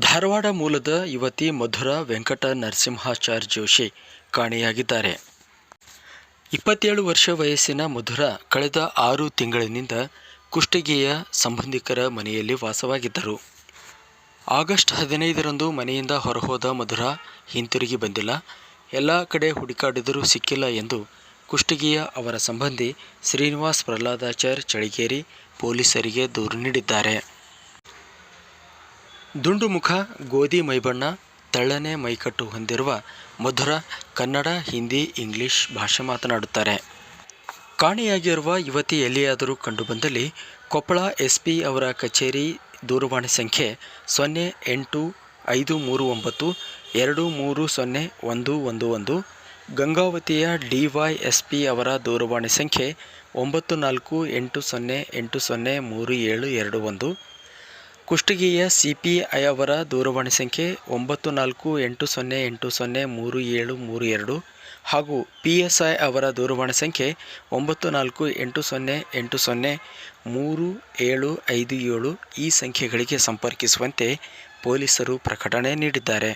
ಧಾರವಾಡ ಮೂಲದ ಯುವತಿ ಮಧುರಾ ವೆಂಕಟ ನರಸಿಂಹಾಚಾರ್ ಜೋಶಿ ಕಾಣೆಯಾಗಿದ್ದಾರೆ. ಇಪ್ಪತ್ತೇಳು ವರ್ಷ ವಯಸ್ಸಿನ ಮಧುರಾ ಕಳೆದ ಆರು ತಿಂಗಳಿನಿಂದ ಕುಷ್ಟಗಿಯ ಸಂಬಂಧಿಕರ ಮನೆಯಲ್ಲಿ ವಾಸವಾಗಿದ್ದರು. ಆಗಸ್ಟ್ ಹದಿನೈದರಂದು ಮನೆಯಿಂದ ಹೊರಹೋದ ಮಧುರಾ ಹಿಂತಿರುಗಿ ಬಂದಿಲ್ಲ. ಎಲ್ಲ ಕಡೆ ಹುಡುಕಾಡಿದರೂ ಸಿಕ್ಕಿಲ್ಲ ಎಂದು ಕುಷ್ಟಗಿಯ ಅವರ ಸಂಬಂಧಿ ಶ್ರೀನಿವಾಸ್ ಪ್ರಹ್ಲಾದಾಚಾರ್ ಚಳಿಗೇರಿ ಪೊಲೀಸರಿಗೆ ದೂರು ನೀಡಿದ್ದಾರೆ. ದುಂಡು ಮುಖ ಗೋಧಿ ಮೈಬಣ್ಣ, ತೆಳ್ಳನೆ ಮೈಕಟ್ಟು ಹೊಂದಿರುವ ಮಧುರ ಕನ್ನಡ, ಹಿಂದಿ, ಇಂಗ್ಲಿಷ್ ಭಾಷೆ ಮಾತನಾಡುತ್ತಾರೆ. ಕಾಣೆಯಾಗಿರುವ ಯುವತಿ ಎಲ್ಲಿಯಾದರೂ ಕಂಡುಬಂದಲ್ಲಿ ಕೊಪ್ಪಳ ಎಸ್ ಪಿ ಅವರ ಕಚೇರಿ ದೂರವಾಣಿ ಸಂಖ್ಯೆ ಸೊನ್ನೆ ಎಂಟು ಐದು ಮೂರು ಒಂಬತ್ತು ಎರಡು ಮೂರು ಸೊನ್ನೆ ಒಂದು ಒಂದು ಒಂದು, ಗಂಗಾವತಿಯ ಡಿ ವೈ ಎಸ್ ಪಿ ಅವರ ದೂರವಾಣಿ ಸಂಖ್ಯೆ ಒಂಬತ್ತು ನಾಲ್ಕು ಎಂಟು ಸೊನ್ನೆ ಎಂಟು ಸೊನ್ನೆ ಮೂರು ಏಳು ಎರಡು ಒಂದು ಕುಷ್ಟಗಿಯ ಸಿ ಪಿ ಐ ಅವರ ದೂರವಾಣಿ ಸಂಖ್ಯೆ ಒಂಬತ್ತು ನಾಲ್ಕು ಎಂಟು ಸೊನ್ನೆ ಎಂಟು ಸೊನ್ನೆ ಮೂರು ಏಳು ಮೂರು ಎರಡು ಹಾಗೂ ಪಿ ಎಸ್ ಐ ಅವರ ದೂರವಾಣಿ ಸಂಖ್ಯೆ ಒಂಬತ್ತು ನಾಲ್ಕು ಎಂಟು ಸೊನ್ನೆ ಎಂಟು ಸೊನ್ನೆ ಮೂರು ಏಳು ಐದು ಏಳು ಈ ಸಂಖ್ಯೆಗಳಿಗೆ ಸಂಪರ್ಕಿಸುವಂತೆ ಪೊಲೀಸರು ಪ್ರಕಟಣೆ ನೀಡಿದ್ದಾರೆ.